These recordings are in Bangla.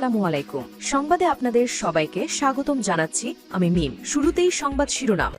আসসালামু আলাইকুম সংবাদে আপনাদের সবাইকে স্বাগতম জানাচ্ছি আমি মিম। শুরুতেই সংবাদ শিরোনাম।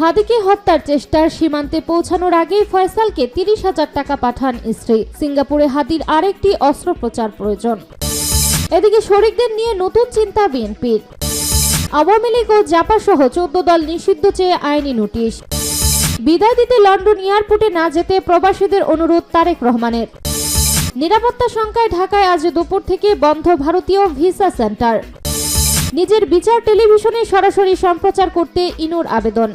হাদিকে হত্যার চেষ্টার সীমান্তে পৌঁছানোর আগেই ফয়সালকে তিরিশ হাজার টাকা পাঠান স্ত্রী। সিঙ্গাপুরে হাদির আরেকটি অস্ত্রোপচার প্রয়োজন। এদিকে শরিকদের নিয়ে নতুন চিন্তা বিএনপির। আওয়ামী লীগ ও জাপা সহ চোদ্দ দল নিষিদ্ধ চেয়ে আইনি নোটিশ। বিদায় দিতে লন্ডন এয়ারপোর্টে না যেতে প্রবাসীদের অনুরোধ তারেক রহমানের। নিরাপত্তা সংখ্যায় ঢাকায় আজ দুপুর থেকে বন্ধ ভারতীয় ভিসা সেন্টার। নিজের বিচার টেলিভিশনে সরাসরি সম্প্রচার করতে ইনুর আবেদন।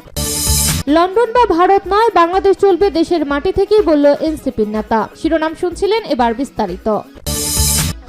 লন্ডন বা ভারত নয়, বাংলাদেশ চলবে দেশের মাটি থেকেই বলল এনসিপির নেতা। শিরোনাম শুনছিলেন এবার বিস্তারিত।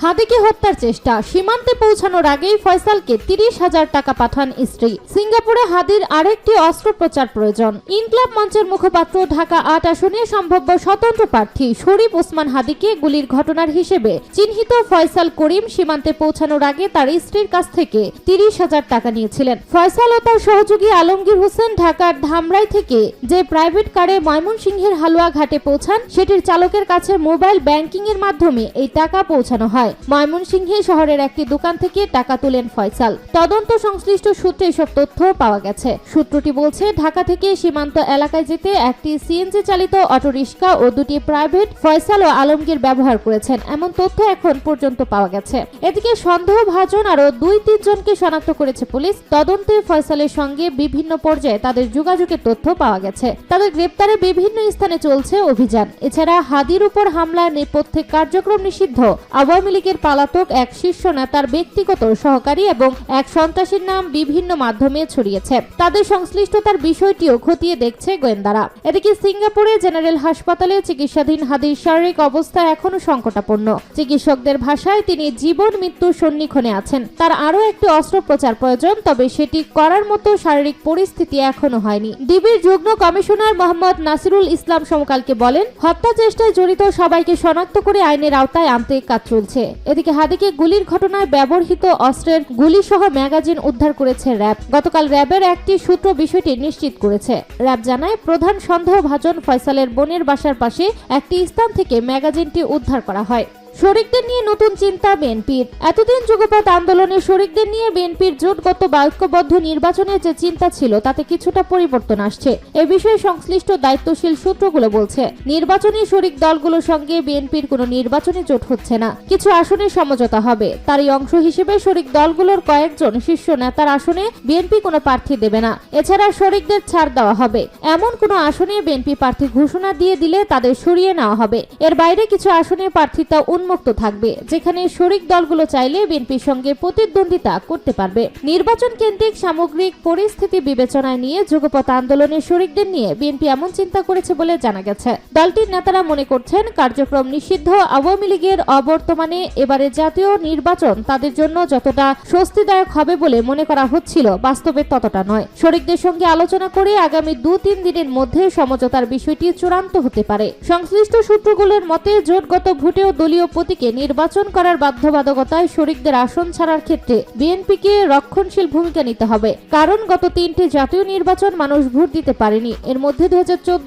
হাদিকে হত্যার চেষ্টা। সীমান্তে পৌঁছানোর আগেই ফয়সালকে তিরিশ হাজার টাকা পাঠান স্ত্রী। সিঙ্গাপুরে হাদির আরেকটি অস্ত্রোপচার প্রয়োজন। ইনকলাব মঞ্চের মুখপাত্র, ঢাকা আট আসনে সম্ভাব্য স্বতন্ত্র প্রার্থী শরীফ ওসমান হাদিকে গুলির ঘটনার হিসেবে চিহ্নিত ফয়সাল করিম সীমান্তে পৌঁছানোর আগে তার স্ত্রীর কাছ থেকে তিরিশ হাজার টাকা নিয়েছিলেন। ফয়সাল ও তার সহযোগী আলমগীর হোসেন ঢাকার ধামরাই থেকে যে প্রাইভেট কারে ময়মনসিংহের হালুয়া ঘাটে পৌঁছান, সেটির চালকের কাছে মোবাইল ব্যাংকিং এর মাধ্যমে এই টাকা পৌঁছানো হয়। ময়মনসিংহে শহরের একটি দোকান থেকে টাকা তোলেন ফয়সাল। তদন্ত সংশ্লিষ্ট সূত্রে এসব তথ্য পাওয়া গেছে। সূত্রটি বলছে, ঢাকা থেকে সীমান্ত এলাকায় যেতে একটি সিএনজি চালিত অটোরিকশা ও দুটি প্রাইভেট ফয়সাল ও আলমগীর ব্যবহার করেছেন। এমন তথ্য এখন পর্যন্ত পাওয়া গেছে। এদিকে সন্দেহভাজন আরও দুই তিনজনকে শনাক্ত করেছে পুলিশ। তদন্তে ফয়সালের সঙ্গে বিভিন্ন পর্যায়ে তাদের যোগাযোগের তথ্য পাওয়া গেছে। তাদের গ্রেপ্তারে বিভিন্ন স্থানে চলছে অভিযান। এছাড়া হাদির উপর হামলার নেপথ্যে কার্যক্রম নিষিদ্ধ, আওয়ামী লীগের পালাতক এক শীর্ষ নেতার ব্যক্তিগত সহকারী এবং এক সন্ত্রাসীর নাম বিভিন্ন মাধ্যমে ছড়িয়েছে। তাদের সংশ্লিষ্টতার বিষয়টিও খতিয়ে দেখছে গোয়েন্দারা। এদিকে সিঙ্গাপুরে জেনারেল হাসপাতালে চিকিৎসাধীন হাদির শারীরিক অবস্থা এখনও সংকটাপন্ন। চিকিৎসকদের ভাষায় তিনি জীবন মৃত্যুর সন্নিক্ষণে আছেন। তার আরও একটি অস্ত্রোপচার প্রয়োজন, তবে সেটি করার মতো শারীরিক পরিস্থিতি এখনও হয়নি। ডিবির যুগ্ম কমিশনার মোহাম্মদ নাসিরুল ইসলাম সমকালকে বলেন হত্যা চেষ্টায় জড়িত সবাইকে শনাক্ত করে আইনের আওতায় আনতে কাজ চলছে। এদিকে হাদিকে গুলির ঘটনায় ব্যবহৃত অস্ত্রের গুলি সহ ম্যাগাজিন উদ্ধার করেছে র্যাব। গতকাল র্যাবের একটি সূত্র বিষয়টি নিশ্চিত করেছে। র্যাব জানায়, প্রধান সন্দেহভাজন ফয়সালের বোনের বাসার পাশে একটি স্থান থেকে ম্যাগাজিনটি উদ্ধার করা হয়। শরিকদের নিয়ে নতুন চিন্তা বিএনপির। এতদিন যুগপৎ আন্দোলনে শরিকদের নিয়ে বিএনপির জোটগত বাক্যবদ্ধ নির্বাচনের যে চিন্তা ছিল, তাতে কিছুটা পরিবর্তন আসছে। এ বিষয়ে সংশ্লিষ্ট দায়িত্বশীল সূত্রগুলো বলছে, নির্বাচনী শরিক দলগুলোর সঙ্গে বিএনপির কোনো নির্বাচনী জোট হচ্ছে না। কিছু আসনে সমঝোতা হবে। তারই অংশ হিসেবে শরিক দলগুলোর কয়েকজন শীর্ষ নেতার আসনে বিএনপি কোনো প্রার্থী দেবে না। এছাড়া শরিকদের ছাড় দেওয়া হবে। এমন কোনো আসনে বিএনপি প্রার্থী ঘোষণা দিয়ে দিলে তাদের সরিয়ে নেওয়া হবে। এর বাইরে কিছু আসনে প্রার্থিতা উন্মুক্ত থাকবে, যেখানে শরিক দলগুলো চাইলে বিএনপির সঙ্গে প্রতিদ্বন্দ্বিতা করতে পারবে। নির্বাচন কেন্দ্রিক সামগ্রিক পরিস্থিতি বিবেচনায় নিয়ে যুগপথ আন্দোলনের শরিকদের নিয়ে বিএনপি এমন চিন্তা করেছে বলে জানা গেছে। দলটির নেতারা মনে করছেন, কার্যক্রম নিষিদ্ধ, আওয়ামী লীগের অবর্তমানে এবারে জাতীয় নির্বাচন তাদের জন্য যতটা স্বস্তিদায়ক হবে বলে মনে করা হচ্ছিল, বাস্তবে ততটা নয়। শরিকদের সঙ্গে আলোচনা করে আগামী দু তিন দিনের মধ্যে সমঝোতার বিষয়টি চূড়ান্ত হতে পারে। সংশ্লিষ্ট সূত্রগুলোর মতে, জোটগত ভোটেও দলীয় প্রতীকে নির্বাচন করার বাধ্যবাধকতায় শরিকদের আসন ছাড়ার ক্ষেত্রে বিএনপিকে রক্ষণশীল ভূমিকা নিতে হবে। কারণ গত তিনটি জাতীয় নির্বাচন মানুষ ভোট দিতে পারেনি। এর মধ্যে দুই হাজার চোদ্দ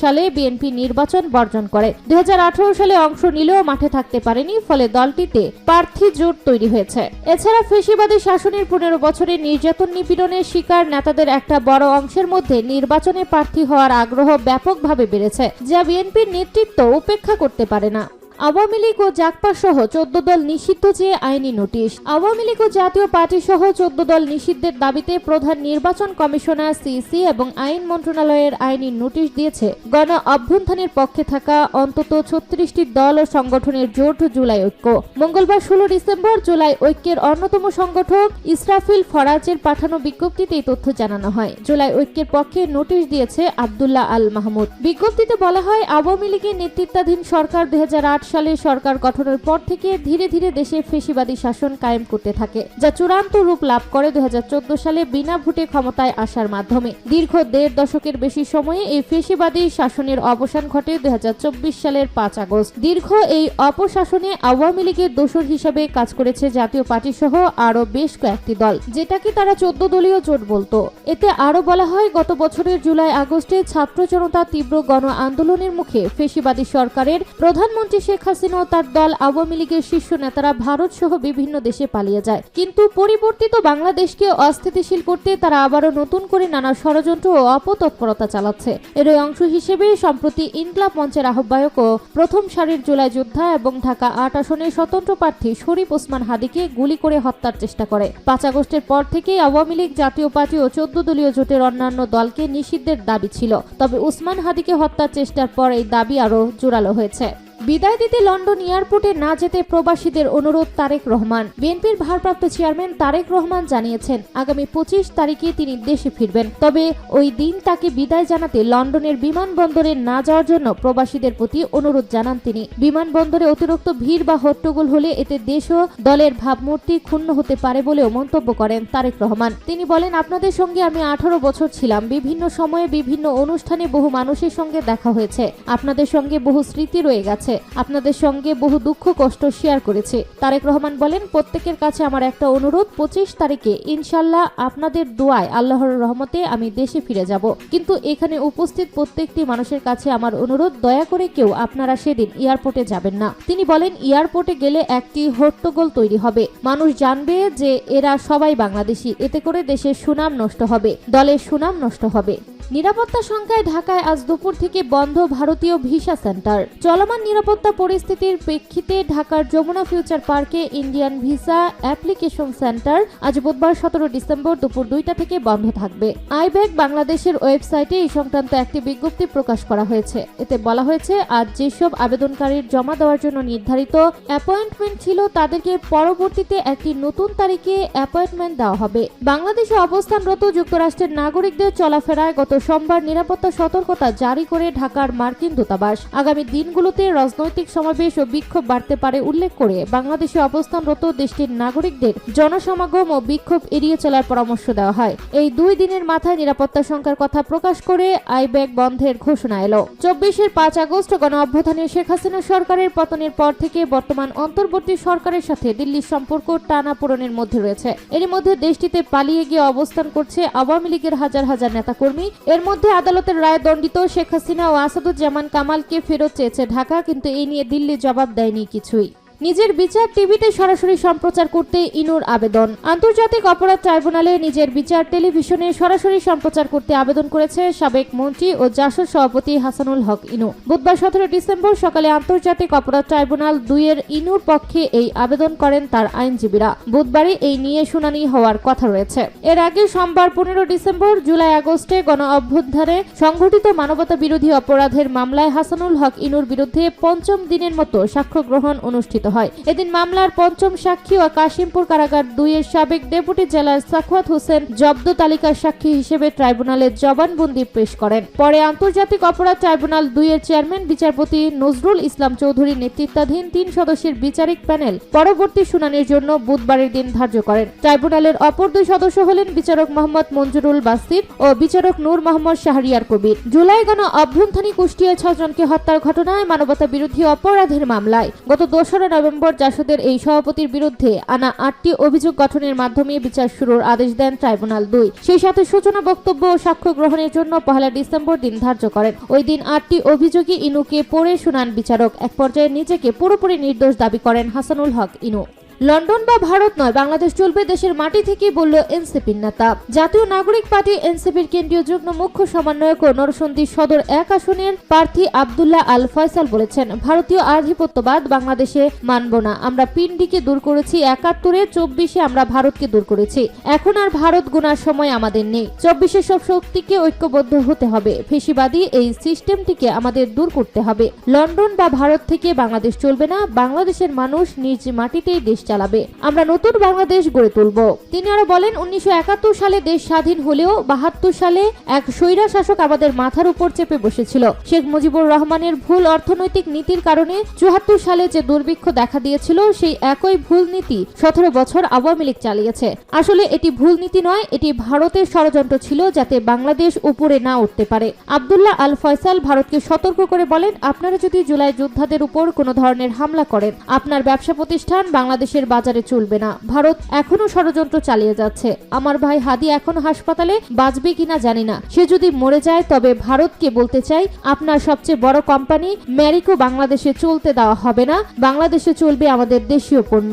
সালে বিএনপি নির্বাচন বর্জন করে। দু হাজার আঠারো সালে অংশ নিলেও মাঠে থাকতে পারেনি, ফলে দলটিতে প্রার্থী জোট তৈরি হয়েছে। এছাড়া ফেসিবাদী শাসনের পনেরো বছরের নির্যাতন নিপীড়নের শিকার নেতাদের একটা বড় অংশের মধ্যে নির্বাচনে প্রার্থী হওয়ার আগ্রহ ব্যাপকভাবে বেড়েছে, যা বিএনপির নেতৃত্ব উপেক্ষা করতে পারে না। আওয়ামী লীগ ও জাকপা সহ চোদ্দ দল নিষিদ্ধ চেয়ে আইনি নোটিশ। আওয়ামী লীগ ও জাতীয় পার্টি সহ চোদ্দ দল নিষিদ্ধের দাবিতে প্রধান নির্বাচন কমিশনার সিসি এবং আইন মন্ত্রণালয়ের আইনি নোটিশ দিয়েছে। গণ অভ্যুত্থানের পক্ষে থাকা অন্তত ছত্রিশটি দল ও সংগঠনের জোট জুলাই ঐক্য। মঙ্গলবার ষোলো ডিসেম্বর জুলাই ঐক্যের অন্যতম সংগঠক ইসরাফিল ফরাজের পাঠানো বিজ্ঞপ্তিতে এই তথ্য জানানো হয়। জুলাই ঐক্যের পক্ষে নোটিশ দিয়েছে আবদুল্লাহ আল মাহমুদ। বিজ্ঞপ্তিতে বলা হয়, আওয়ামী লীগের নেতৃত্বাধীন সরকার দু হাজার আট সালে সরকার গঠনের পর থেকে ধীরে ধীরে দেশে ফেসিবাদী শাসন কায়েম করতে থাকে, যা চূড়ান্ত রূপ লাভ করে দু হাজার চোদ্দ সালে বিনা ভোটে ক্ষমতায় আসার মাধ্যমে। দীর্ঘ দেড় দশকের বেশি সময়ে এই ফেসিবাদী শাসনের অবসান ঘটে দু হাজার চব্বিশ সালের পাঁচ আগস্ট। দীর্ঘ এই অপশাসনে আওয়ামী লীগের দোষর হিসাবে কাজ করেছে জাতীয় পার্টি সহ আরও বেশ কয়েকটি দল, যেটাকে তারা চোদ্দ দলীয় জোট বলতো। এতে আরও বলা হয়, গত বছরের জুলাই আগস্টে ছাত্র জনতা তীব্র গণ আন্দোলনের মুখে ফেসিবাদী সরকারের প্রধানমন্ত্রী শেখ শেখ হাসিনা ও তার দল আওয়ামী লীগের শীর্ষ নেতারা ভারত সহ বিভিন্ন দেশে পালিয়ে যায়। কিন্তু পরিবর্তিত বাংলাদেশকে অস্থিতিশীল করতে তারা আবারও নতুন করে নানা ষড়যন্ত্র ও অপতৎপরতা চালাচ্ছে। এরই অংশ হিসেবে সম্প্রতি ইনকলাব মঞ্চের আহ্বায়ক ও প্রথম সারির জুলাই যোদ্ধা এবং ঢাকা আট আসনের স্বতন্ত্র প্রার্থী শরীফ ওসমান হাদিকে গুলি করে হত্যার চেষ্টা করে। পাঁচ আগস্টের পর থেকেই আওয়ামী লীগ জাতীয় পার্টি ও চোদ্দ দলীয় জোটের অন্যান্য দলকে নিষিদ্ধের দাবি ছিল। তবে উসমান হাদিকে হত্যার চেষ্টার পর এই দাবি আরও জোরালো হয়েছে। বিদায় দিতে লন্ডন এয়ারপোর্টে না যেতে প্রবাসীদের অনুরোধ তারেক রহমান। বিএনপির ভারপ্রাপ্ত চেয়ারম্যান তারেক রহমান জানিয়েছেন, আগামী পঁচিশ তারিখে তিনি দেশে ফিরবেন। তবে ওই দিন তাকে বিদায় জানাতে লন্ডনের বিমানবন্দরে না যাওয়ার জন্য প্রবাসীদের প্রতি অনুরোধ জানান তিনি। বিমানবন্দরে অতিরিক্ত ভিড় বা হট্টগোল হলে এতে দেশ ও দলের ভাবমূর্তি ক্ষুণ্ণ হতে পারে বলেও মন্তব্য করেন তারেক রহমান। তিনি বলেন, আপনাদের সঙ্গে আমি আঠারো বছর ছিলাম। বিভিন্ন সময়ে বিভিন্ন অনুষ্ঠানে বহু মানুষের সঙ্গে দেখা হয়েছে। আপনাদের সঙ্গে বহু স্মৃতি রয়ে গেছে। আপনাদের সঙ্গে বহু দুঃখ, কষ্ট শেয়ার করেছে। তারেক রহমান বলেন, প্রত্যেকের কাছে আমার একটা অনুরোধ, পঁচিশ তারিখে ইনশাল্লাহ আপনাদের দোয়ায় আল্লাহর রহমতে আমি দেশে ফিরে যাব। কিন্তু এখানে উপস্থিত প্রত্যেকটি মানুষের কাছে আমার অনুরোধ, দয়া করে কেউ আপনারা সেদিন এয়ারপোর্টে যাবেন না। তিনি বলেন, এয়ারপোর্টে গেলে একটি হট্টগোল তৈরি হবে। মানুষ জানবে যে এরা সবাই বাংলাদেশি। এতে করে দেশের সুনাম নষ্ট হবে, দলের সুনাম নষ্ট হবে। নিরাপত্তা সংখ্যায় ঢাকায় আজ দুপুর থেকে বন্ধ ভারতীয় ভিসা সেন্টার। চলমান নিরাপত্তা পরিস্থিতির প্রেক্ষিতে ঢাকার যমুনা ফিউচার পার্কে ইন্ডিয়ান ভিসা অ্যাপ্লিকেশন সেন্টার আজ বুধবার সতেরো ডিসেম্বর দুপুর দুইটা থেকে বন্ধ থাকবে। আইব্যাক বাংলাদেশের ওয়েবসাইটে এই সংক্রান্ত একটি বিজ্ঞপ্তি প্রকাশ করা হয়েছে। এতে বলা হয়েছে, আজ যেসব আবেদনকারীর জমা দেওয়ার জন্য নির্ধারিত অ্যাপয়েন্টমেন্ট ছিল, তাদেরকে পরবর্তীতে একটি নতুন তারিখে অ্যাপয়েন্টমেন্ট দেওয়া হবে। বাংলাদেশে অবস্থানরত যুক্তরাষ্ট্রের নাগরিকদের চলাফেরায় গত সোমবার নিরাপত্তা সতর্কতা জারি করে ঢাকার মার্কিন দূতাবাস। আগামী দিনগুলোতে রাজনৈতিক সমাবেশ ও বিক্ষোভ বাড়তে পারে উল্লেখ করে বাংলাদেশে অবস্থানরত দেশটির নাগরিকদের জনসমাগম ও বিক্ষোভ এড়িয়ে চলার পরামর্শ দেওয়া হয়। এই দুই দিনের মাথায় নিরাপত্তা সংখ্যার কথা প্রকাশ করে আইব্যাক বন্ধের ঘোষণা এলো। চব্বিশের পাঁচ আগস্ট গণ অভ্যুত্থানে শেখ হাসিনা সরকারের পতনের পর থেকে বর্তমান অন্তর্বর্তী সরকারের সাথে দিল্লির সম্পর্ক টানা পূরণের মধ্যে রয়েছে। এর মধ্যে দেশটিতে পালিয়ে গিয়ে অবস্থান করছে আওয়ামী লীগের হাজার হাজার নেতাকর্মী এর মধ্যে আদালতের রায় দণ্ডিত শেখ হাসিনা ও আসাদুজ্জামান কামালকে ফেরত চেয়েছে ঢাকা, কিন্তু এই নিয়ে দিল্লি জবাব দেয়নি কিছুই। নিজের বিচার টিভিতে সরাসরি সম্প্রচার করতে ইনুর আবেদন। আন্তর্জাতিক অপরাধ ট্রাইব্যুনালে নিজের বিচার টেলিভিশনে সরাসরি সম্প্রচার করতে আবেদন করেছে সাবেক মন্ত্রী ও জাসদ সভাপতি হাসানুল হক ইনু। বুধবার সতেরো ডিসেম্বর সকালে আন্তর্জাতিক অপরাধ ট্রাইব্যুনাল দুইয়ের ইনুর পক্ষে এই আবেদন করেন তার আইনজীবীরা। বুধবারই এই নিয়ে শুনানি হওয়ার কথা রয়েছে। এর আগে সোমবার পনেরো ডিসেম্বর জুলাই আগস্টে গণ অভ্যুত্থানে সংঘটিত মানবতা বিরোধী অপরাধের মামলায় হাসানুল হক ইনুর বিরুদ্ধে পঞ্চম দিনের মতো সাক্ষ্য গ্রহণ অনুষ্ঠিত হয়। এদিন মামলার পঞ্চম সাক্ষী ও কাশিমপুর কারাগার দুইয়ের সাবেক ডেপুটি জেলার সাখওয়াত হোসেন জব্দ তালিকার সাক্ষী হিসেবে ট্রাইব্যুনালে জবানবন্দি পেশ করেন। পরে আন্তর্জাতিক অপরাধ ট্রাইব্যুনাল দুইয়ের চেয়ারম্যান বিচারপতি নজরুল ইসলাম চৌধুরী নেতৃত্বাধীন তিন সদস্যের বিচারিক প্যানেল পরবর্তী শুনানির জন্য বুধবারের দিন ধার্য করেন। ট্রাইব্যুনালের অপর দুই সদস্য হলেন বিচারক মোহাম্মদ মঞ্জুরুল বাসির ও বিচারক নূর মোহাম্মদ শাহরিয়ার কবির। জুলাই গণ অভ্যন্তরী কুষ্টিয়া ছজনকে হত্যার ঘটনায় মানবতা বিরোধী অপরাধের মামলায় গত দোসরা নভেম্বর জাসদের এই সভাপতির বিরুদ্ধে আনা আটটি অভিযোগ গঠনের মাধ্যমে বিচার শুরুর আদেশ দেন ট্রাইব্যুনাল দুই। সেই সাথে সূচনা বক্তব্য ও সাক্ষ্য গ্রহণের জন্য পহেলা ডিসেম্বর দিন ধার্য করেন। ওই দিন আটটি অভিযোগী ইনুকে পড়ে শুনান বিচারক। এক পর্যায়ে নিজেকে পুরোপুরি নির্দোষ দাবি করেন হাসানুল হক ইনু। লন্ডন বা ভারত নয়, বাংলাদেশ চলবে দেশের মাটি থেকে, বলল এনসিপির নেতা। জাতীয় নাগরিক পার্টি এনসিপির কেন্দ্রীয় যুগ্ম মুখ্য সমন্বয়ক ও নরসন্দী সদর এক আসনের প্রার্থী আবদুল্লাহ আল ফয়সাল বলেছেন, ভারতীয় আধিপত্যবাদ বাংলাদেশে মানব না। আমরা পিন্ডিকে দূর করেছি, একাত্তরে চব্বিশে আমরা ভারতকে দূর করেছি। এখন আর ভারত গুনার সময় আমাদের নেই। চব্বিশে সব শক্তিকে ঐক্যবদ্ধ হতে হবে। ফেসিবাদী এই সিস্টেমটিকে আমাদের দূর করতে হবে। লন্ডন বা ভারত থেকে বাংলাদেশ চলবে না। বাংলাদেশের মানুষ নিজ মাটিতেই দেশ চালাবে। আমরা নতুন বাংলাদেশ গড়ে তুলব। তিনি আরও বলেন, উনিশশো সালে দেশ স্বাধীন হলেও বাহাত্তর সালে এক স্বৈরা শাসক আমাদের মাথার উপর চেপে বসেছিল। শেখ মুজিবুর রহমানের ভুল অর্থনৈতিক নীতির কারণে চুয়াত্তর সালে যে দুর্ভিক্ষ দেখা দিয়েছিল, সেই একই ভুল নীতি সতেরো বছর আওয়ামী লীগ চালিয়েছে। আসলে এটি ভুল নীতি নয়, এটি ভারতের ষড়যন্ত্র ছিল যাতে বাংলাদেশ উপরে না উঠতে পারে। আবদুল্লাহ আল ফয়সাল ভারতকে সতর্ক করে বলেন, আপনারা যদি জুলাই যোদ্ধাদের উপর কোনো ধরনের হামলা করেন, আপনার ব্যবসা প্রতিষ্ঠান বাংলাদেশের দেশের বাজারে চলবে না। ভারত এখনও ষড়যন্ত্র চালিয়ে যাচ্ছে। আমার ভাই হাদি এখন হাসপাতালে বাঁচবে কিনা জানি না। সে যদি মরে যায়, তবে ভারতকে বলতে চাই, আপনার সবচেয়ে বড় কোম্পানি ম্যারিকো বাংলাদেশে চলতে দেওয়া হবে না। বাংলাদেশে চলবে আমাদের দেশীয় পণ্য।